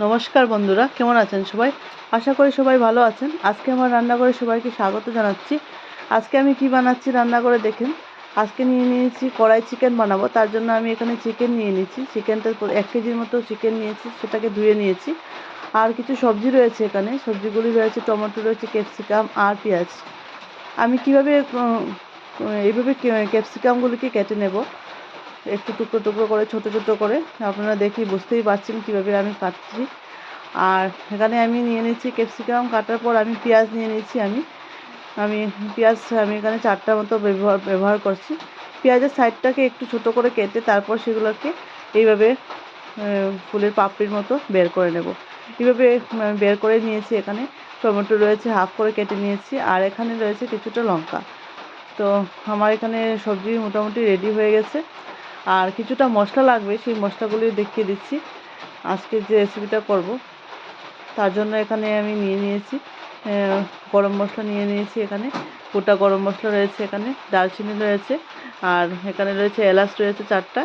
নমস্কার বন্ধুরা, কেমন আছেন সবাই? আশা করি সবাই ভালো আছেন। আজকে আমার রান্নাঘরে সবাইকে স্বাগত জানাচ্ছি। আজকে আমি কি বানাচ্ছি রান্না করে দেখেন। আজকে নিয়ে নিয়েছি কড়াই চিকেন বানাবো, তার জন্য আমি এখানে চিকেন নিয়ে নিয়েছি। চিকেনটা এক কেজির মতো চিকেন নিয়েছি, সেটাকে ধুয়ে নিয়েছি। আর কিছু সবজি রয়েছে এখানে। সবজিগুলি রয়েছে টমেটো, রয়েছে ক্যাপসিকাম আর পেঁয়াজ। আমি কীভাবে এইভাবে ক্যাপসিকামগুলিকে কেটে নেব? একটু টুকরো টুকরো করে, ছোট ছোট করে। আপনারা দেখি বুঝতেই পারছেন কীভাবে আমি কাটছি। আর এখানে আমি নিয়ে নিচ্ছি ক্যাপসিকাম। কাটার পর আমি পেঁয়াজ নিয়ে নিচ্ছি আমি। আমি পেঁয়াজ আমি এখানে চারটা মতো ব্যবহার ব্যবহার করছি। পেঁয়াজের সাইডটাকে একটু ছোট করে কেটে তারপর সেগুলোকে এইভাবে ফুলের পাপড়ির মতো বের করে নেব। এইভাবে বের করে নিয়েছি এখানে। টমেটো রয়েছে, হাফ করে কেটে নিয়েছি। আর এখানে রয়েছে কিছুটা লঙ্কা। তো আমার এখানে সবজি মোটামুটি রেডি হয়ে গেছে। আর কিছুটা মশলা লাগবে, সেই মশলাগুলি দেখিয়ে দিচ্ছি। আজকে যে রেসিপিটা করব, তার জন্য এখানে আমি নিয়ে নিয়েছি গরম মশলা নিয়ে নিয়েছি এখানে। গোটা গরম মশলা রয়েছে এখানে, দারচিনি রয়েছে, আর এখানে রয়েছে এলাচ রয়েছে চারটা,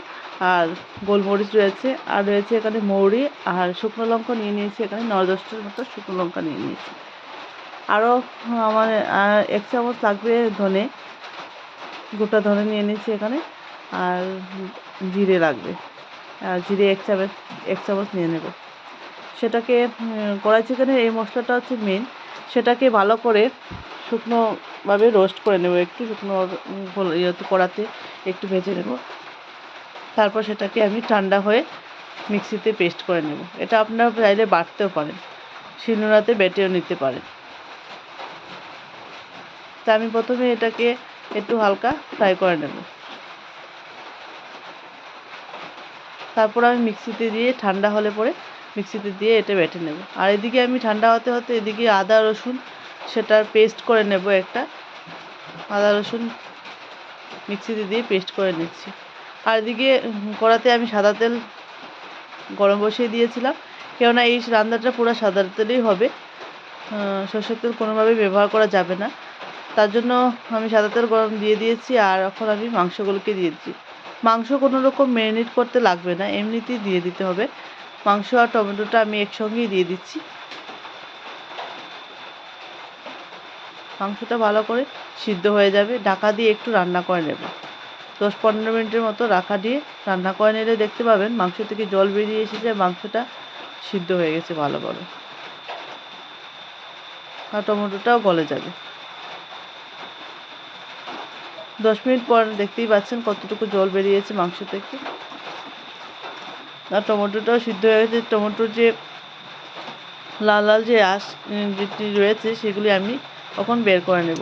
আর গোলমরিচ রয়েছে, আর রয়েছে এখানে মৌরি, আর শুকনো লঙ্কা নিয়ে নিয়েছি এখানে নয় দশটার মতো শুকনো লঙ্কা নিয়ে নিয়েছি। আরও আমার এক চামচ লাগবে ধনে, গোটা ধনে নিয়ে নিয়েছি এখানে। আর জিরে লাগবে। আর জিরে এক চামচ এক চামচ নিয়ে নেব। সেটাকে কড়াই চিকেনের এই মশলাটা হচ্ছে মেন সেটাকে ভালো করে শুকনোভাবে রোস্ট করে নেব। একটু শুকনো ইয়েতে কড়াতে একটু ভেজে নেব। তারপর সেটাকে আমি ঠান্ডা হয়ে মিক্সিতে পেস্ট করে নেব। এটা আপনারা চাইলে বাটতেও পারেন। শিলনোড়াতে বেটেও নিতে পারেন। তা আমি প্রথমে এটাকে একটু হালকা ফ্রাই করে নেব। তারপর আমি মিক্সিতে দিয়ে ঠান্ডা হলে পরে মিক্সিতে দিয়ে এটা বেটে নেব। আর এদিকে আমি ঠান্ডা হতে হতে এদিকে আদা, রসুন সেটার পেস্ট করে নেব একটা। আদা, রসুন মিক্সিতে দিয়ে পেস্ট করে নিচ্ছি। আর এদিকে কড়াতে আমি সাদা তেল গরম বসিয়ে দিয়েছিলাম। কেননা এই রান্নাটা পুরো সাদা তেলেই হবে। সর্ষের তেল কোনোভাবেই ব্যবহার করা যাবে না। তার জন্য আমি সাদা তেল গরম দিয়ে দিয়েছি আর এখন আমি মাংসগুলোকে দিয়ে দিচ্ছি। মাংস কোনো রকম ম্যারিনেট করতে লাগবে না, এমনিতেই দিয়ে দিতে হবে। মাংস আর টমেটোটা আমি একসঙ্গেই দিয়ে দিচ্ছি। মাংসটা ভালো করে সিদ্ধ হয়ে যাবে, ঢাকা দিয়ে একটু রান্না করে নেব। দশ পনেরো মিনিটের মতো রাখা দিয়ে রান্না করে নিলে দেখতে পাবেন মাংস থেকে জল বেরিয়ে এসেছে, মাংসটা সিদ্ধ হয়ে গেছে ভালো ভালোভাবে। আর টমেটোটাও গলে যাবে। দশ মিনিট পর দেখতেই পাচ্ছেন কতটুকু জল বেরিয়েছে মাংস থেকে। আর টমেটোটাও সিদ্ধ হয়ে গেছে। টমেটোর যে লাল লাল যে আঁশ যেটি রয়েছে, সেগুলি আমি তখন বের করে নেব।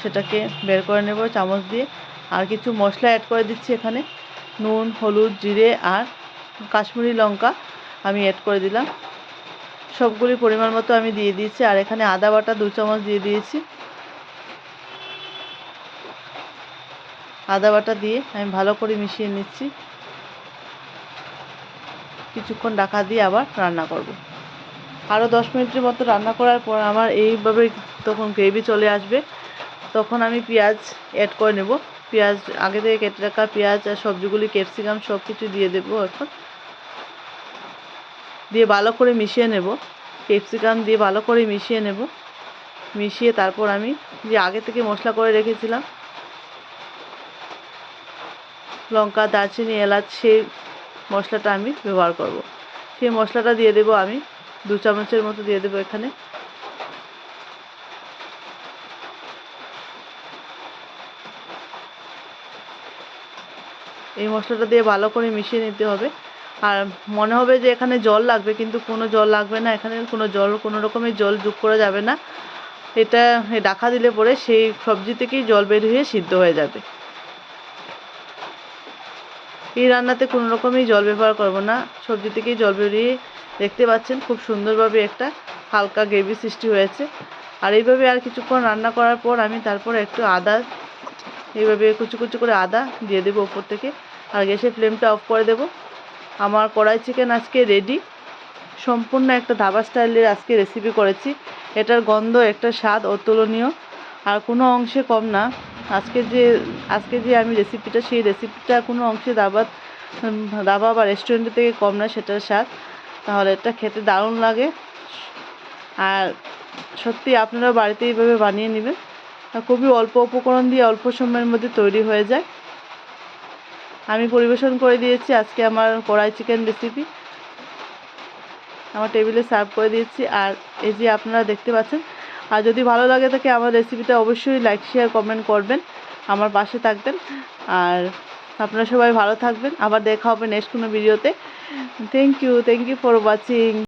সেটাকে বের করে নেব চামচ দিয়ে। আর কিছু মশলা অ্যাড করে দিচ্ছি এখানে। নুন, হলুদ, জিরে আর কাশ্মীরি লঙ্কা আমি অ্যাড করে দিলাম। সবগুলি পরিমাণ মতো আমি দিয়ে দিয়েছি। আর এখানে আদা বাটা দু চামচ দিয়ে দিয়েছি। আদা বাটা দিয়ে আমি ভালো করে মিশিয়ে নিচ্ছি। কিছুক্ষণ ঢাকা দিয়ে আবার রান্না করব। আরও দশ মিনিটের মতো রান্না করার পর আমার এইভাবে তখন গ্রেভি চলে আসবে। তখন আমি পেঁয়াজ অ্যাড করে নেব। পেঁয়াজ আগে থেকে কেটে রাখা পেঁয়াজ আর সবজিগুলি ক্যাপসিকাম সব কিছু দিয়ে দেবো এখন। দিয়ে ভালো করে মিশিয়ে নেব। ক্যাপসিকাম দিয়ে ভালো করে মিশিয়ে নেব। মিশিয়ে তারপর আমি যে আগে থেকে মশলা করে রেখেছিলাম লঙ্কা, দারচিনি, এলাচ, সেই মশলাটা আমি ব্যবহার করব। সেই মশলাটা দিয়ে দেবো আমি, দু চামচের মতো দিয়ে দেবো এখানে। এই মশলাটা দিয়ে ভালো করে মিশিয়ে নিতে হবে। আর মনে হবে যে এখানে জল লাগবে, কিন্তু কোনো জল লাগবে না। এখানে কোনো জল, কোনো রকমের জল যোগ করা যাবে না। এটা ডাকা দিলে পরে সেই সবজি থেকেই জল বের হয়ে সিদ্ধ হয়ে যাবে। এই রান্নাতে কোনো রকমই জল ব্যবহার করব না। সবজি থেকেই জল বেরিয়ে দেখতে পাচ্ছেন খুব সুন্দরভাবে একটা হালকা গ্রেভি সৃষ্টি হয়েছে। আর এইভাবে আর কিছুক্ষণ রান্না করার পর আমি তারপর একটু আদা, এইভাবে কুচু কুচু করে আদা দিয়ে দেবো ওপর থেকে। আর গ্যাসের ফ্লেমটা অফ করে দেবো। আমার কড়াই চিকেন আজকে রেডি সম্পূর্ণ একটা ধাবা স্টাইলের আজকে রেসিপি করেছি। এটার গন্ধ, একটা স্বাদ অতুলনীয়। আর কোনো অংশে কম না। আজকে যে আজকে যে আমি রেসিপিটা সেই রেসিপিটা কোনো অংশে দাবা দাবা বা রেস্টুরেন্টের থেকে কম না, সেটার স্বাদ। তাহলে এটা খেতে দারুণ লাগে। আর সত্যি আপনারা বাড়িতে এইভাবে বানিয়ে নেবেন। খুবই অল্প উপকরণ দিয়ে অল্প সময়ের মধ্যে তৈরি হয়ে যায়। আমি পরিবেশন করে দিয়েছি আজকে আমার কড়াই চিকেন রেসিপি আমার টেবিলে সার্ভ করে দিয়েছি। আর এই যে আপনারা দেখতে পাচ্ছেন আর যদি ভালো লাগে থাকে আমার রেসিপিটা অবশ্যই লাইক শেয়ার কমেন্ট করবেন। আমার পাশে থাকবেন। আর আপনারা সবাই ভালো থাকবেন। আবার দেখা হবে নেক্সট কোনো ভিডিওতে thank you thank you for watching